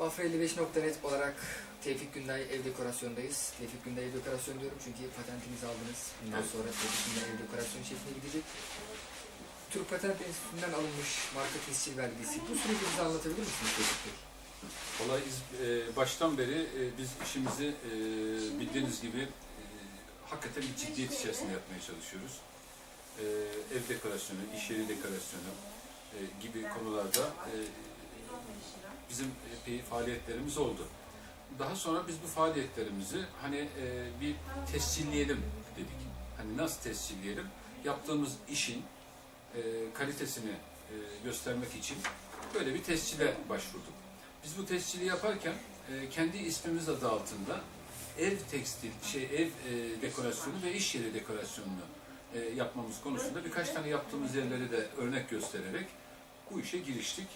Bafra55.net olarak Tevfik Günday ev dekorasyondayız. Tevfik Günday ev dekorasyon diyorum çünkü patentinizi aldınız. Bundan Evet. sonra Tevfik Günday ev dekorasyon şekline gidecek. Türk Patent Enstitüsü'nden alınmış marka tescil belgesi. Bu süreci bize anlatabilir misiniz Tevfik Bey? Olay e, baştan beri e, biz işimizi e, bildiğiniz gibi e, hakikaten bir ciddiyet içerisinde yapmaya çalışıyoruz. E, ev dekorasyonu, iş yeri dekorasyonu e, gibi konularda e, bizim epey faaliyetlerimiz oldu. Daha sonra biz bu faaliyetlerimizi hani e, bir tescilleyelim dedik. Hani nasıl tescilleyelim? Yaptığımız işin e, kalitesini e, göstermek için böyle bir tescile başvurduk. Biz bu tescili yaparken e, kendi ismimiz adı altında ev tekstil, şey ev e, dekorasyonu ve iş yeri dekorasyonunu e, yapmamız konusunda birkaç tane yaptığımız yerleri de örnek göstererek bu işe giriştik.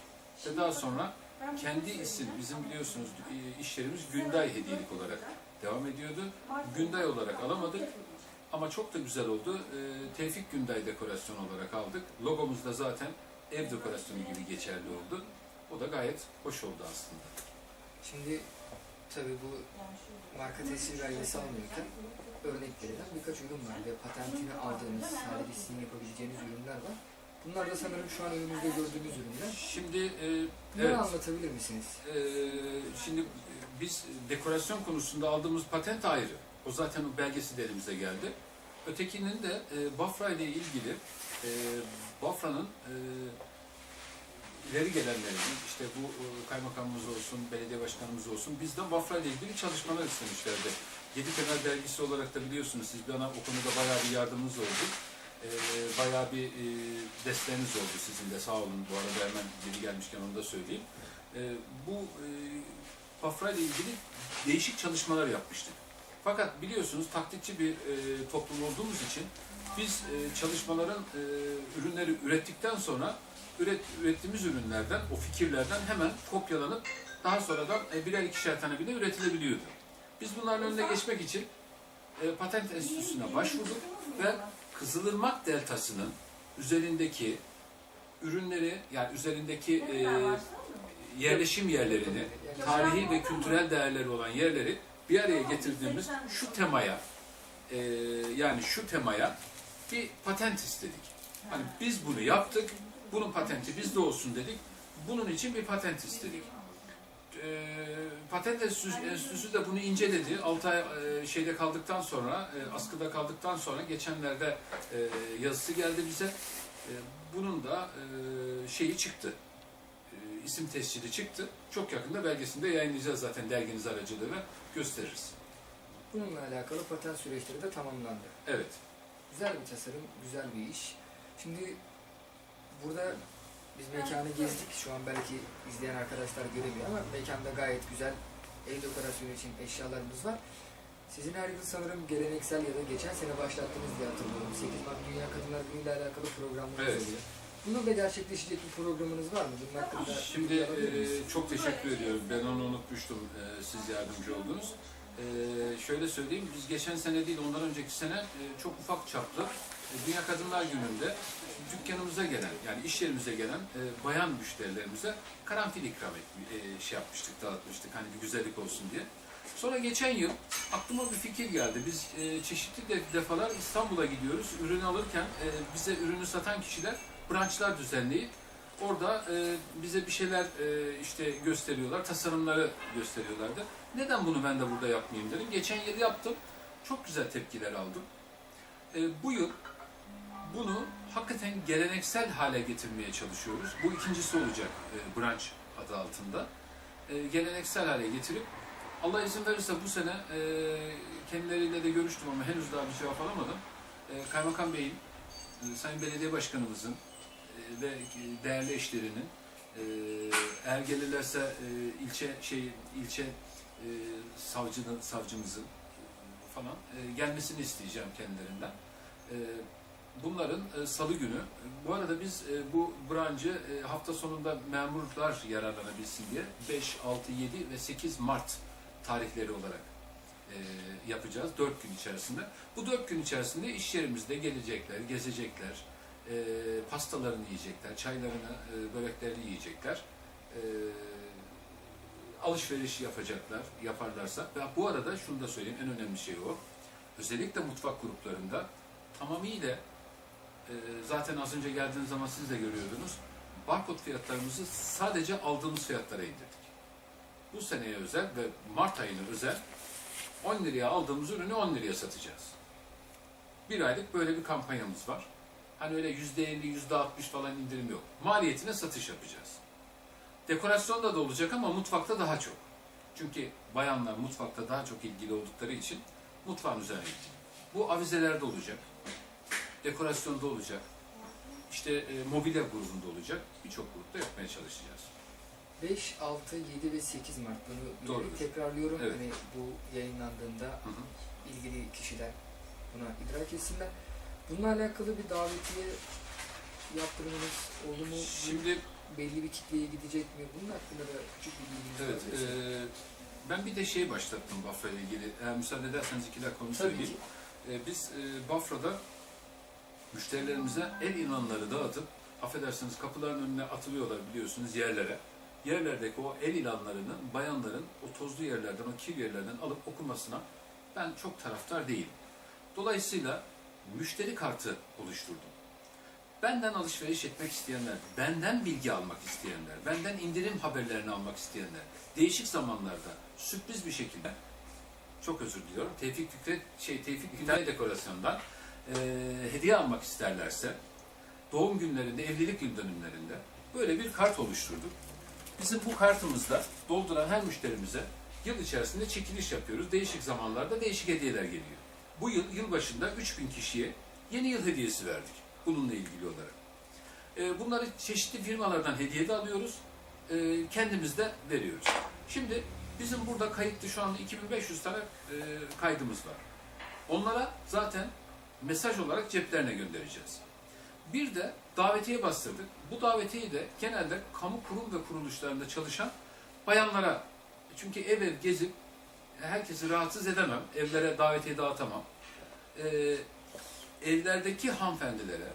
Ve daha sonra kendi isim, bizim biliyorsunuz e, iş yerimiz Günday hediyelik olarak devam ediyordu. Günday olarak alamadık ama çok da güzel oldu. E, Tevfik Günday dekorasyon olarak aldık. Logomuz da zaten ev dekorasyonu gibi geçerli oldu. O da gayet hoş oldu aslında. Şimdi tabii bu marka tescil belgesi almıyorken örneklerinden birkaç ürün var ve patentini aldığınız, sadece sizin yapabileceğiniz ürünler var. Bunlar da sanırım şu an önümüzde gördüğümüz ürünler. Şimdi e, Bunları evet, anlatabilir misiniz? e, şimdi biz dekorasyon konusunda aldığımız patent ayrı. O zaten o belgesi de elimize geldi. Ötekinin de e, Bafra ile ilgili e, Bafra'nın e, ileri gelenlerinin işte bu e, kaymakamımız olsun, belediye başkanımız olsun bizden Bafra ile ilgili çalışmalar istemişlerdi. Yedi Kenar dergisi olarak da biliyorsunuz siz bana o konuda bayağı bir yardımınız oldu. E, bayağı bir e, desteğiniz oldu sizin de sağ olun. Bu arada hemen geri gelmişken onu da söyleyeyim. E, bu e, Bafra ile ilgili değişik çalışmalar yapmıştık. Fakat biliyorsunuz taklitçi bir e, toplum olduğumuz için biz e, çalışmaların e, ürünleri ürettikten sonra üret, ürettiğimiz ürünlerden, o fikirlerden hemen kopyalanıp daha sonradan e, birer ikişer tane bile üretilebiliyordu. Biz bunların önüne geçmek için e, patent enstitüsüne başvurduk ve Kızılırmak Deltası'nın üzerindeki ürünleri, yani üzerindeki e, yerleşim yerlerini, tarihi ve kültürel değerleri olan yerleri bir araya getirdiğimiz şu temaya, e, yani şu temaya bir patent istedik. Hani biz bunu yaptık, bunun patenti bizde olsun dedik. Bunun için bir patent istedik. E, patent enstitüsü, de bunu inceledi. 6 ay e, şeyde kaldıktan sonra, e, askıda kaldıktan sonra geçenlerde e, yazısı geldi bize. E, bunun da e, şeyi çıktı. E, isim tescili çıktı. Çok yakında belgesini de yayınlayacağız zaten derginiz aracılığıyla gösteririz. Bununla alakalı patent süreçleri de tamamlandı. Evet. Güzel bir tasarım, güzel bir iş. Şimdi burada biz mekanı gezdik. Şu an belki izleyen arkadaşlar göremiyor ama mekanda gayet güzel ev dekorasyonu için eşyalarımız var. Sizin her yıl sanırım geleneksel ya da geçen sene başlattınız diye hatırlıyorum. 8 Mart Dünya Kadınlar Günü ile alakalı programlarınız Evet. oluyor. Bunun da gerçekleşecek bir programınız var mı? Bunun hakkında Şimdi e, çok teşekkür ediyorum. Ben onu unutmuştum. e, siz yardımcı oldunuz. E, şöyle söyleyeyim, biz geçen sene değil, ondan önceki sene e, çok ufak çaplı Dünya Kadınlar Günü'nde dükkanımıza gelen, yani iş yerimize gelen e, bayan müşterilerimize karanfil ikram et, e, şey yapmıştık, dağıtmıştık. Hani bir güzellik olsun diye. Sonra geçen yıl aklıma bir fikir geldi. Biz e, çeşitli de- defalar İstanbul'a gidiyoruz. Ürün alırken e, bize ürünü satan kişiler branşlar düzenleyip orada e, bize bir şeyler e, işte gösteriyorlar, tasarımları gösteriyorlardı. Neden bunu ben de burada yapmayayım dedim. Geçen yıl yaptım. Çok güzel tepkiler aldım. E, bu yıl bunu hakikaten geleneksel hale getirmeye çalışıyoruz. Bu ikincisi olacak e, branş adı altında. E, geleneksel hale getirip Allah izin verirse bu sene e, kendileriyle de görüştüm ama henüz daha bir cevap alamadım. E, Kaymakam Bey'in, e, Sayın Belediye Başkanımızın e, ve değerli eşlerinin e, eğer gelirlerse e, ilçe şey ilçe e, savcının savcımızın e, falan e, gelmesini isteyeceğim kendilerinden. E, bunların e, salı günü. Bu arada biz e, bu branşı e, hafta sonunda memurlar yararlanabilsin diye 5, 6, 7 ve 8 Mart tarihleri olarak e, yapacağız 4 gün içerisinde. Bu 4 gün içerisinde iş yerimizde gelecekler, gezecekler, e, pastalarını yiyecekler, çaylarını, e, böreklerini yiyecekler. E, alışveriş yapacaklar, yaparlarsa ve bu arada şunu da söyleyeyim en önemli şey o. Özellikle mutfak gruplarında tamamıyla zaten az önce geldiğiniz zaman siz de görüyordunuz. Barkod fiyatlarımızı sadece aldığımız fiyatlara indirdik. Bu seneye özel ve Mart ayına özel 10 liraya aldığımız ürünü 10 liraya satacağız. Bir aylık böyle bir kampanyamız var. Hani öyle %50, %60 falan indirim yok. Maliyetine satış yapacağız. Dekorasyonda da olacak ama mutfakta daha çok. Çünkü bayanlar mutfakta daha çok ilgili oldukları için mutfağın üzerine. Bu avizelerde olacak. Dekorasyonda olacak. İşte e, mobilya grubunda olacak. Birçok grupta yapmaya çalışacağız. 5, 6, 7 ve 8 Mart bunu Doğrudur. tekrarlıyorum. Evet. Hani bu yayınlandığında Hı hı. ilgili kişiler buna idrak etsinler. Bununla alakalı bir davetiye yaptırmanız oldu mu? Şimdi belli bir kitleye gidecek mi? Bunun hakkında da küçük bir bilginiz evet, olabilirse. e, ben bir de şey başlattım Bafra ile ilgili. Eğer müsaade ederseniz iki dakika onu Tabii söyleyeyim. ki. E, biz e, Bafra'da müşterilerimize el ilanları dağıtıp affedersiniz kapıların önüne atılıyorlar biliyorsunuz yerlere. Yerlerdeki o el ilanlarını bayanların o tozlu yerlerden, o kir yerlerden alıp okumasına ben çok taraftar değilim. Dolayısıyla müşteri kartı oluşturdum. Benden alışveriş etmek isteyenler, benden bilgi almak isteyenler, benden indirim haberlerini almak isteyenler, değişik zamanlarda sürpriz bir şekilde çok özür diliyorum. Tevfik Fikret şey Tevfik Fikret dekorasyondan e, hediye almak isterlerse doğum günlerinde, evlilik yıl dönümlerinde böyle bir kart oluşturduk. Bizim bu kartımızda dolduran her müşterimize yıl içerisinde çekiliş yapıyoruz. Değişik zamanlarda değişik hediyeler geliyor. Bu yıl yılbaşında 3000 kişiye yeni yıl hediyesi verdik bununla ilgili olarak. E, bunları çeşitli firmalardan hediye de alıyoruz. E, kendimiz de veriyoruz. Şimdi bizim burada kayıtlı şu anda 2500 tane e, kaydımız var. Onlara zaten mesaj olarak ceplerine göndereceğiz. Bir de davetiye bastırdık. Bu davetiyeyi de genelde kamu kurum ve kuruluşlarında çalışan bayanlara çünkü ev ev gezip herkesi rahatsız edemem. Evlere davetiye dağıtamam. Ee, evlerdeki hanımefendilere,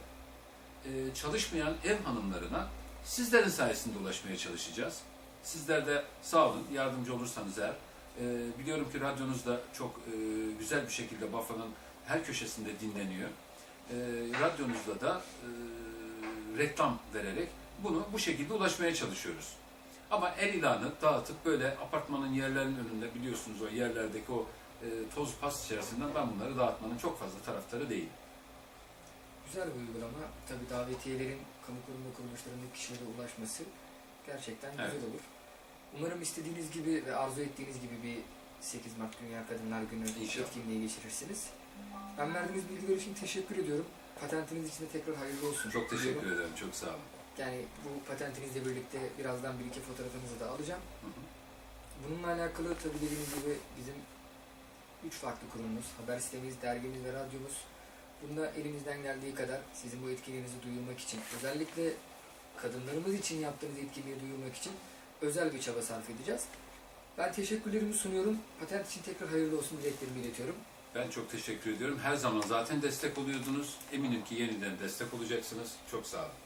e, çalışmayan ev hanımlarına sizlerin sayesinde ulaşmaya çalışacağız. Sizler de sağ olun, yardımcı olursanız eğer. E, biliyorum ki radyonuz da çok e, güzel bir şekilde Bafra'nın her köşesinde dinleniyor. E, radyonuzda da e, reklam vererek bunu bu şekilde ulaşmaya çalışıyoruz. Ama el ilanı dağıtıp böyle apartmanın yerlerinin önünde biliyorsunuz o yerlerdeki o e, toz pas içerisinden ben bunları dağıtmanın çok fazla taraftarı değilim. Güzel bir uygulama. Tabii davetiyelerin kamu kurum ve kuruluşlarındaki kişilere ulaşması gerçekten güzel Evet. olur. Umarım istediğiniz gibi ve arzu ettiğiniz gibi bir 8 Mart Dünya Kadınlar Günü İnşallah. etkinliği geçirirsiniz. Ben verdiğiniz bilgiler için teşekkür ediyorum. Patentiniz için de tekrar hayırlı olsun. Çok teşekkür diyorum. ederim, çok sağ olun. Yani bu patentinizle birlikte birazdan bir iki fotoğrafınızı da alacağım. Hı hı. Bununla alakalı tabii dediğiniz gibi bizim üç farklı kurumumuz, haber sitemiz, dergimiz ve radyomuz. Bunda elimizden geldiği kadar sizin bu etkinliğinizi duyurmak için, özellikle kadınlarımız için yaptığınız etkinliği duyurmak için özel bir çaba sarf edeceğiz. Ben teşekkürlerimi sunuyorum. Patent için tekrar hayırlı olsun dileklerimi iletiyorum. Ben çok teşekkür ediyorum. Her zaman zaten destek oluyordunuz. Eminim ki yeniden destek olacaksınız. Çok sağ olun.